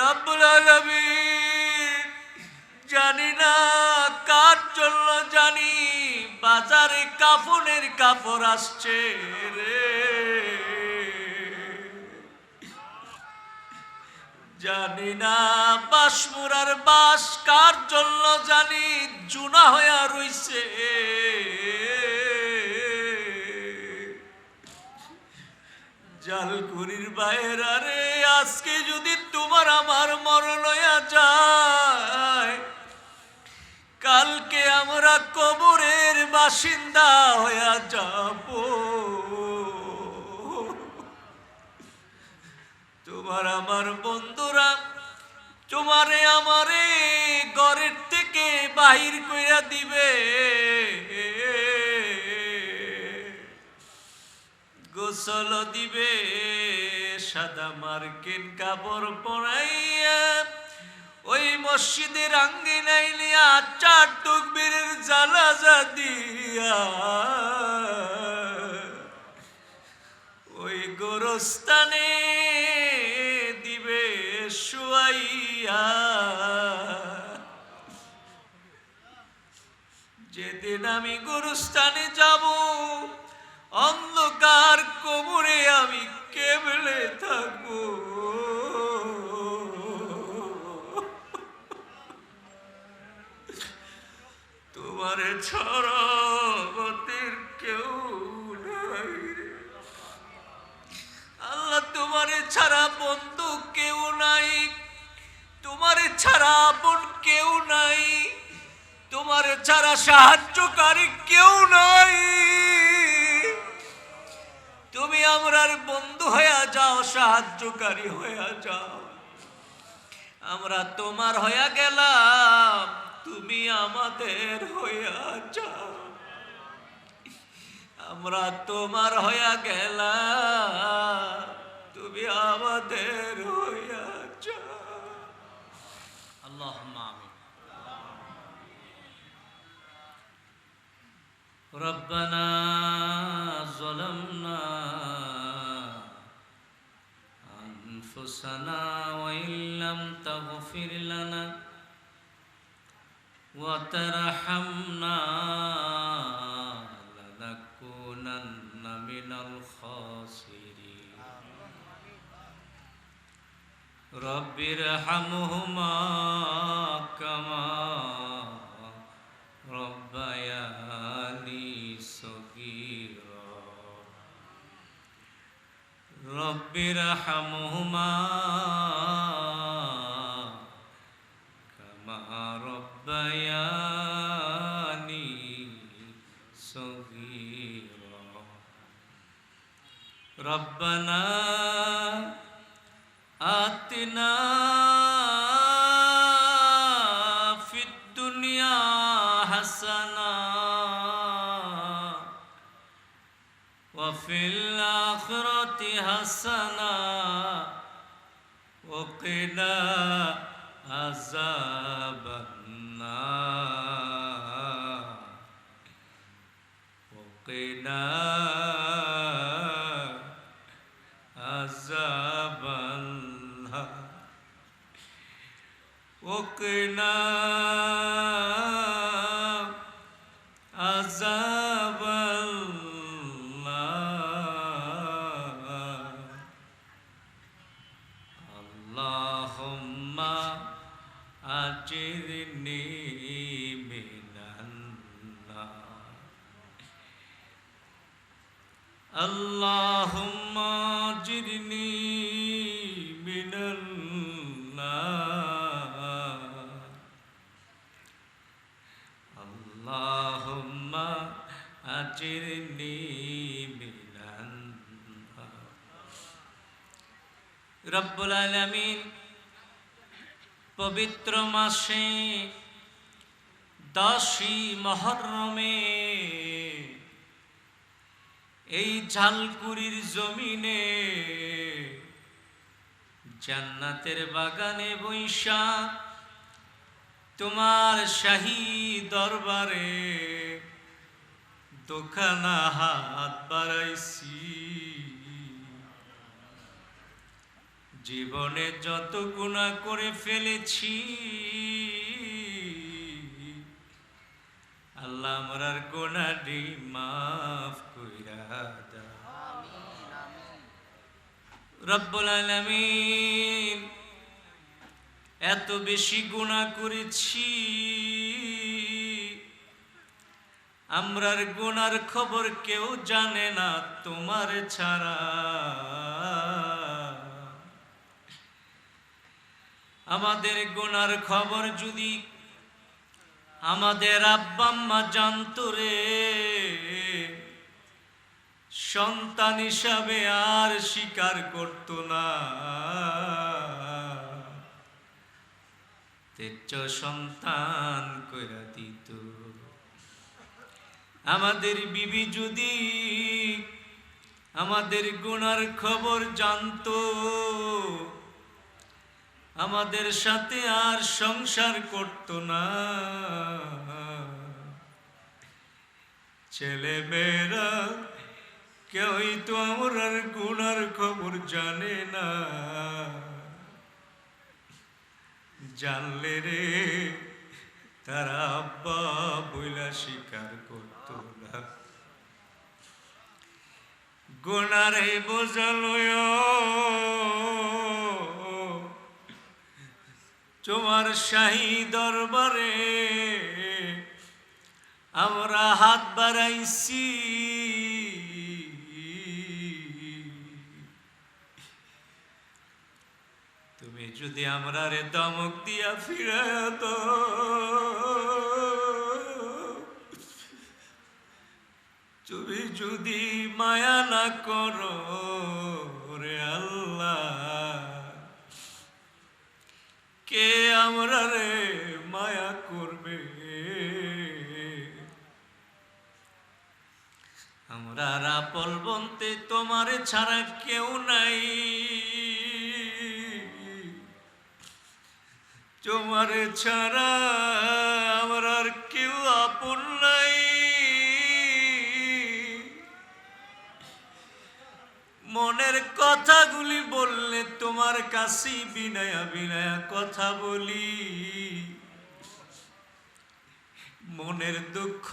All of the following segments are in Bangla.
রব্বুল জানি না কার জন্য জানি বাজারে কাফনের কাপড় আসছে রে। জানি না বাসমুরার বাস কার জন্য জানি জুনা হইয়া রইছে। জালকুড়ির বাইরা রে আজকে যদি তোমার আমার মরণ হইয়া যায়, কালকে আমরা কবরের বাসিন্দা হইয়া যাব। তোমার আমার বন্ধুরা, তোমারে আমারে ঘরের থেকে বাহির কইরা দিবে। গোসল দিবে, সাদা মার্কিন কাপড় পরাইয়া ওই মসজিদের আঙ্গিনাই নিয়া চার তকবীরের জালাজা দিয়া। ওই গোরস্থানে দিবে শুয়াইয়া। যেদিন আমি গুরুস্থানে যাব অন্ধকার কোমরে আমি কেবলে থাকব। তোমার ছড়া আমাদের কেউ নাই আল্লাহ, তোমার ছাড়া বন্ধু কেউ নাই। তোমার ছাড়া আপন কেউ নাই। তোমার ছাড়া সাহায্যকারী কেউ নাই। আমরার বন্ধু হইয়া যাও সাহায্যকারী হইয়া যাও আমরা তোমার হইয়া গেলাম তুমি আমাদের হইয়া যাও আমরা তোমার হইয়া গেলাম তুমি আমাদের হইয়া যাও اللهم آمين ربنا ظلمنا أنفسنا وإن لم تغفر لنا وترحمنا لنكونن من الخاسرين. رب ارحمهما كما ربياني رب ارحمهما كما ربياني صغيرا. ربنا عذاب النار وقنا اللهم اجرني من النار اللهم اجرني من النار رب العالمين পবিত্র মাসে দশই মহরমে এই ঝালকুড়ির জমিনে জান্নাতের বাগানে বৈশা তোমার শাহী দরবারে দোকানা হাত বাড়াইছি। জীবনে যত গুণা করে ফেলেছি আল্লাহ আমরার গোনাডি মাফ কইরা দাও। রব্বুল আলামিন, এত বেশি গুণা করেছি আমরার গুনার খবর কেউ জানে না তোমার ছাড়া। আমাদের গুনার খবর যদি আমাদের আব্বাম্মা জানতো রে সন্তান হিসাবে আর স্বীকার করত না। তেজ সন্তান কইরা দিত। আমাদের বিবি যদি আমাদের গুনার খবর জানতো আমাদের সাথে আর সংসার করত না। ছেলে মেয়েরা, কেউই তো আমার গুনার খবর জানে না। জানলে রে, তারা আব্বা বইলা স্বীকার করত না। গুনারে বোঝালয় তোমার শাহী দরবারে আমরা হাত বাড়াইছি। তুমি যদি আমরা রে দমক দিয়া ফিরায় তো তুমি যদি মায়া না করো রে আল্লাহ। কে আমরা রে মায়া করবে? আমরা রাপল বলতে তোমার ছাড়া কেউ নাই। তোমার ছাড়া আমার মনের কথাগুলি বললে তোমার কাছেই বিনয়া বিনয়া কথা বলি। মনের দুঃখ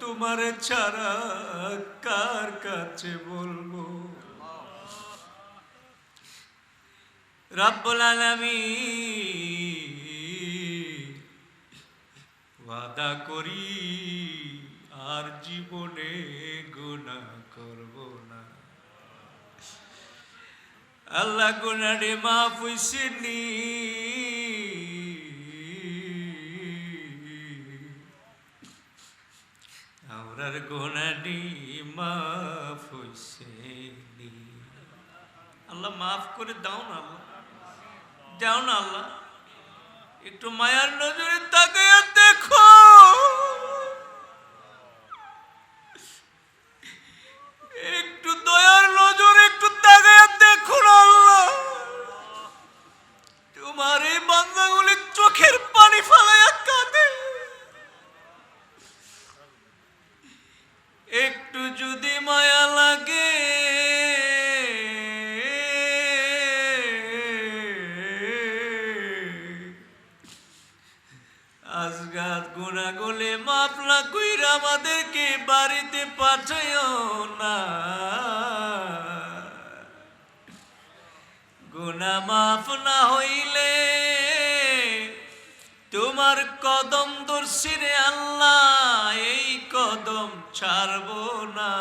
তোমার ছাড়া কার কাছে বলব? রব্বুল আলামিন, ওয়াদা করি আর জীবনে গুনাহ করব আল্লাহ গুনারে মাফ হইসেনি আমরার গুনাডি মাফ হইসেনি আল্লাহ মাফ করে দাও না আল্লাহ। দাও না আল্লাহ। একটু মায়ার নজরে তাকাইয়া দেখো। গুণা মাফ না হইলে তোমার কদম দর্শিরে আল্লাহ, এই কদম ছাড়ব না।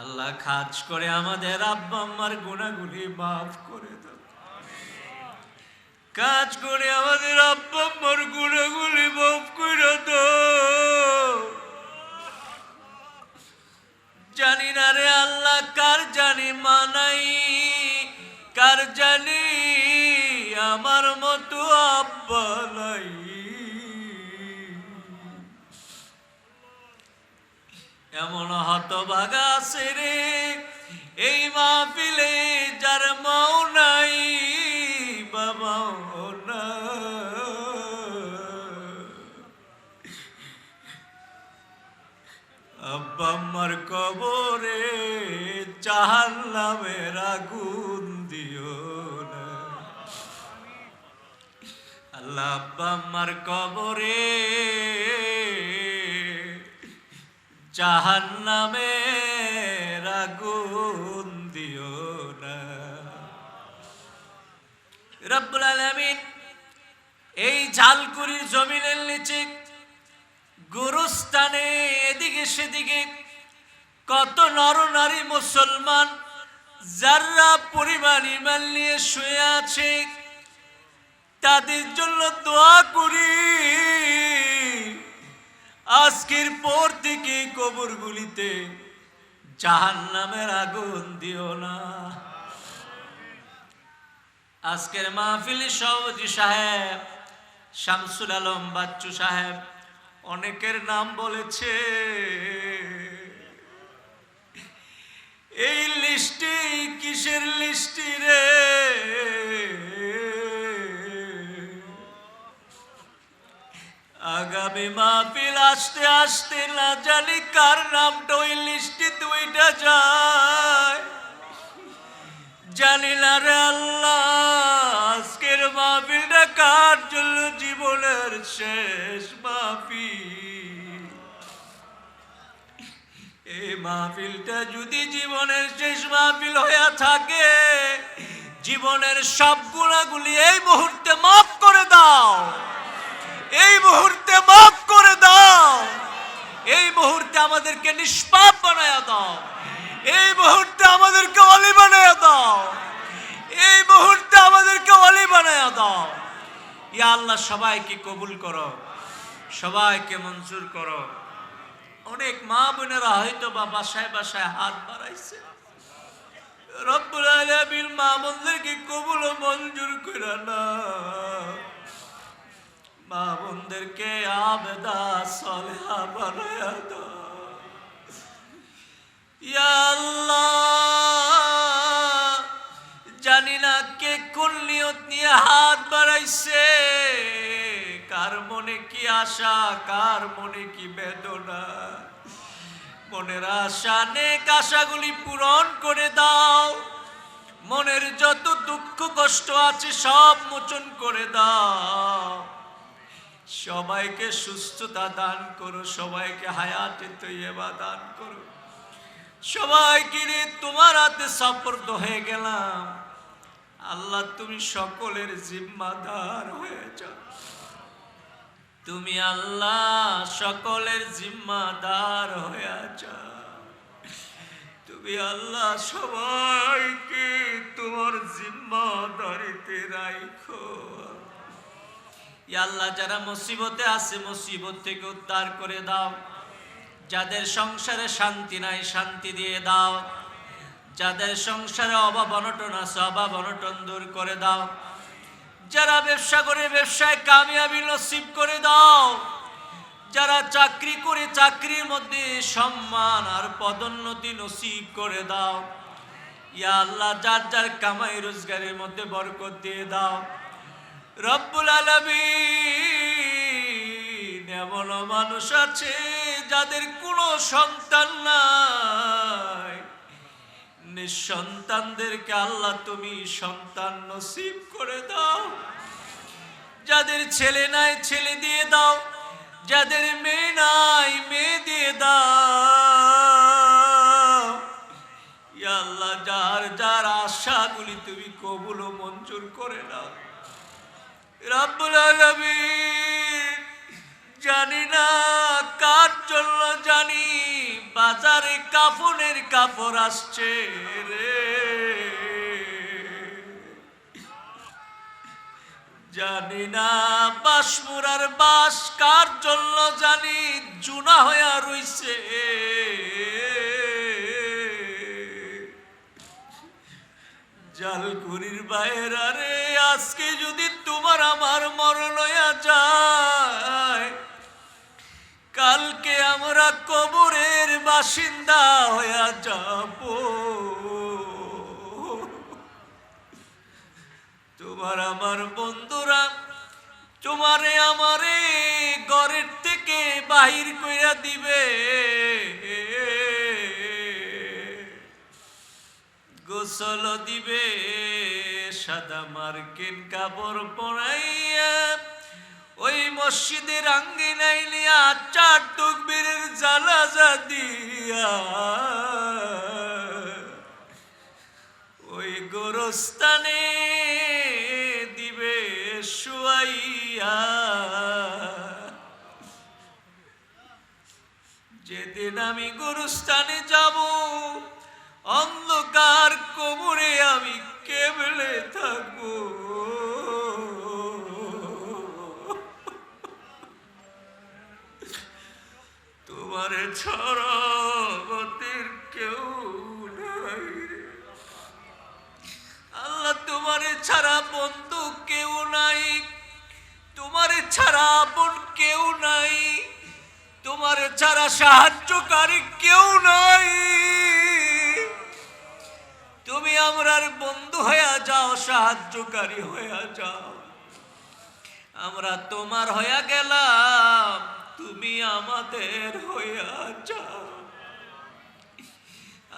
আল্লাহ খাজ করে আমাদের আব্বা আম্মার গুণাগুলি মাফ করে দাও। কাজ করে আমাদের আব্বা আম্মার গুণাগুলি মাফ করে দাও। জানি না রে আল্লাহ, কার জানি মানাই? কার জানি আমার মতো আব্বালাই এমন হতভাগা আছে রে, এই মাহফিলে যার মাও আব্বা আম্মার কবরে চাহার নামের আগুন দিও আল্লাহ কবরে জাহান্নামের আগুন দিও না। রব্বুল আলামিন এই ঝালকুড়ির জমিনের নিচে গুরুস্থানে এদিকে সেদিকে কত নর নারী মুসলমান যারা পরিমাণ ইমান নিয়ে শুয়ে আছে, তাদের জন্য দোয়া করি। আজকের পর থেকে কবরগুলিতে জাহান নামের আগুন দিও না। আজকের মাহফিলি সভাপতি সাহেব, শামসুল আলম বাচ্চু সাহেব অনেকের নাম বলেছে। এই লিস্টি কিসের লিস্টি রে? আগামী মাহফিল আসতে আসতে না জানি কার নামটা ওই লিস্টি দুইটা যায়। জানি না রে আল্লাহ, আজকের মাহফিলটা কার জন্য শেষ মাহফিল এই মাহফিলটা যদি জীবনের শেষ মাহফিল হইয়া থাকে, জীবনের সব গুণাগুলি এই মুহূর্তে মাফ করে দাও। এই মুহূর্তে মাফ করে দাও। এই মুহূর্তে আমাদেরকে নিষ্পাপ বানায়া দাও। এই মুহূর্তে আমাদেরকে অলি বানায়া দাও। এই মুহূর্তে আমাদেরকে অলি বানায়া দাও। ইয়া আল্লাহ, সবাইকে কবুল করো, সবাইকে মঞ্জুর করো। অনেক মা বোনেরা হয়তো বা বাসায় বাসায় হাত বাড়াইছে। রব্বুল আলামিন মা বোনদেরকে কবুল মঞ্জুর করে না মা বোনদেরকে আবেদা, সলেহা বানায়া দাও। ইয়া জানি না কোন নিয়ত নিয়ে হাত বাড়াইছে? কার মনে কি আশা, কার মনে কি বেদনা? মনের আশা নেক আশাগুলি পূরণ করে দাও। মনের যত দুঃখ কষ্ট আছে সব মোচন করে দাও। সবাইকে সুস্থতা দান করো, সবাইকে হায়াতে তৈবা দান করো। সবাইকে তোমার হাতে সপর্দ হয়ে গেলাম। আল্লাহ, তুমি সকলের জিম্মাদার হয়ে যাও তুমি আল্লাহ সকলের জিম্মাদার হয়ে যাও তুমি আল্লাহ সবাইকে তোমার জিম্মাদারিতে রাখো আল্লাহ, যারা মুসিবতে আছে, মুসিবত থেকে উদ্ধার করে দাও। যাদের সংসারে শান্তি নাই, শান্তি দিয়ে দাও। যাদের সংসারে অভাব অনটন আছে, অভাব অনটন দূর করে দাও। যারা ব্যবসা করে ব্যবসায় কামিয়াবি নসিব করে দাও। যারা চাকরি করে চাকরির মধ্যে সম্মান আর পদোন্নতি নসিব করে দাও। ইয়া আল্লাহ, যার যার কামাই রোজগারের মধ্যে বরকত দিয়ে দাও। রব্বুল আলামিন এমন মানুষ আছে যাদের কোনো সন্তান নাই। নিঃসন্তানদেরকে আল্লাহ তুমি সন্তান নসিব করে দাও। যাদের ছেলে নাই, ছেলে দিয়ে দাও। যাদের মেয়ে নাই, মেয়ে দিয়ে দাও। আল্লাহ, যার যার আশাগুলি তুমি কবুল মঞ্জুর করে নাও। রব্বুল জানি না কার জন্য জানি বাজারে কাফনের কাপড় আসছে রে। জানি না বাসমুরার বাস কার জন্য জানি জুনা হইয়া রইছে। জালকুড়ির বাইরা রে আজকে যদি তোমার আমার মরণ হইয়া যায় কালকে আমরা কবরের বাসিন্দা হইয়া যাব। তোমার আমার বন্ধুরা, তোমারে আমারে ঘরের থেকে বাহির কইরা দিবে। গোসল দিবে, সাদা মার্কিন কাপড় পরাইয়া ওই মসজিদের আঙ্গিনাই নিয়া চার তকবীরের জানাজা দিয়া। ওই গোরস্থানে দিবে শুয়াইয়া। যেদিন আমি গুরুস্থানে যাব, অন্ধকার কোমরে আমি কেবলে থাকব। ছাড়া আমাদের কেউ নাই আল্লাহ, তোমার ছাড়া বন্ধু কেউ নাই। তোমার ছাড়া আপন কেউ নাই। তোমার ছাড়া সাহায্যকারী কেউ নাই। তুমি আমরার বন্ধু হইয়া যাও, সাহায্যকারী হইয়া যাও। আমরা তোমার হইয়া গেলাম। তুমি আমাদের হইয়া যাও।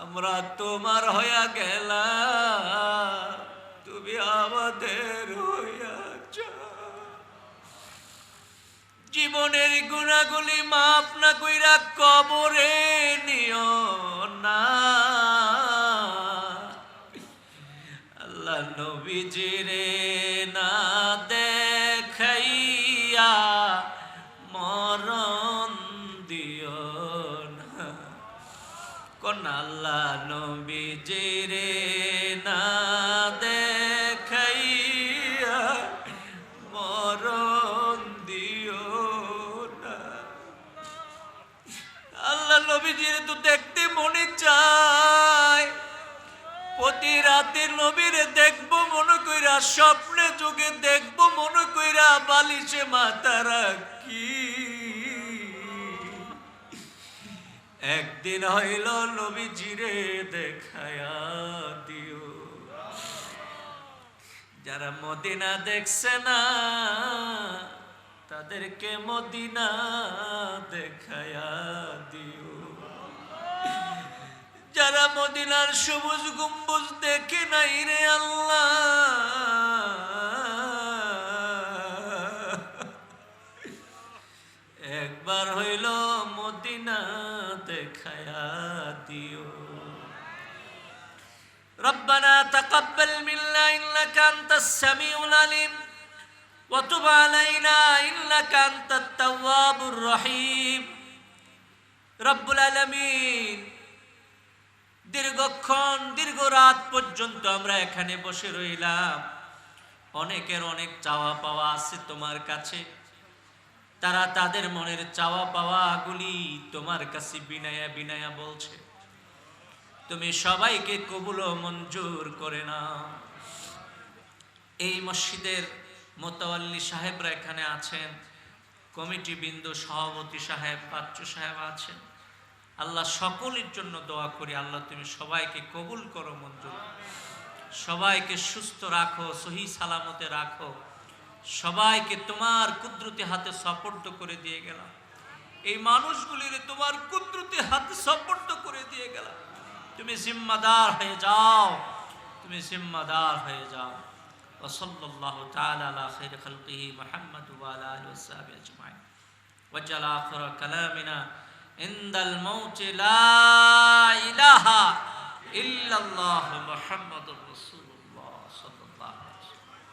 আমরা তোমার হইয়া গেলা তুমি আমাদের হইয়া যাও। জীবনের গুণাগুলি মাপ না কইরা কবরে নিও না। আল্লাহ নবীজিরে না কোন আল্লাহ নবীজিরে না দেখাইয়া মরণ দিও না। আল্লাহ নবীজিরে তো দেখতে মনে চায়। প্রতি রাতে নবীরে দেখব মনে কইরা, স্বপ্নে যুগে দেখব মনে কইরা, বালিশে মাথা রাখি একদিন হইল নবীজিরে দেখায়া দিও। যারা মদিনা দেখছে না, তাদেরকে মদিনা দেখায়া দিও। যারা মদিনার সবুজ গম্বুজ দেখে নাই রে আল্লাহ, একবার হইল ربنا تقبل منا إنك أنت السميع العليم وتب علينا إنك أنت التواب الرحيم رب العالمين দীর্ঘক্ষণ দীর্ঘ রাত পর্যন্ত আমরা এখানে বসে রইলাম অনেকের অনেক চাওয়া পাওয়া আছে তোমার কাছে তারা তাদের মনের চাওয়া পাওয়াগুলি তোমার কাছে বিনায়া বিনায়া বলছে তুমি সবাইকে কবুল ও মঞ্জুর করে না এই মসজিদের মোতাল্লি সাহেবরা এখানে আছেন, কমিটি বিন্দু সভাপতি সাহেব বাচ্চু সাহেব আছেন। আল্লাহ সকলের জন্য দোয়া করি, আল্লাহ তুমি সবাইকে কবুল করো, মঞ্জুর সবাইকে সুস্থ রাখো, সহি সালামতে রাখো। সবাইকে তোমার কুদরতি হাতে সপর্দ করে দিয়ে গেলাম। এই মানুষগুলির তোমার কুদরতি হাতে সপর্দ করে দিয়ে গেলাম। তুমি জিম্মাদার হয়ে যাও তুমি জিম্মাদার হয়ে যাও وصلى الله تعالى على خير خلقه محمد وعلى اله وصحبه اجمعين وجعل اخر كلامنا عند الموت لا اله الا الله محمد رسول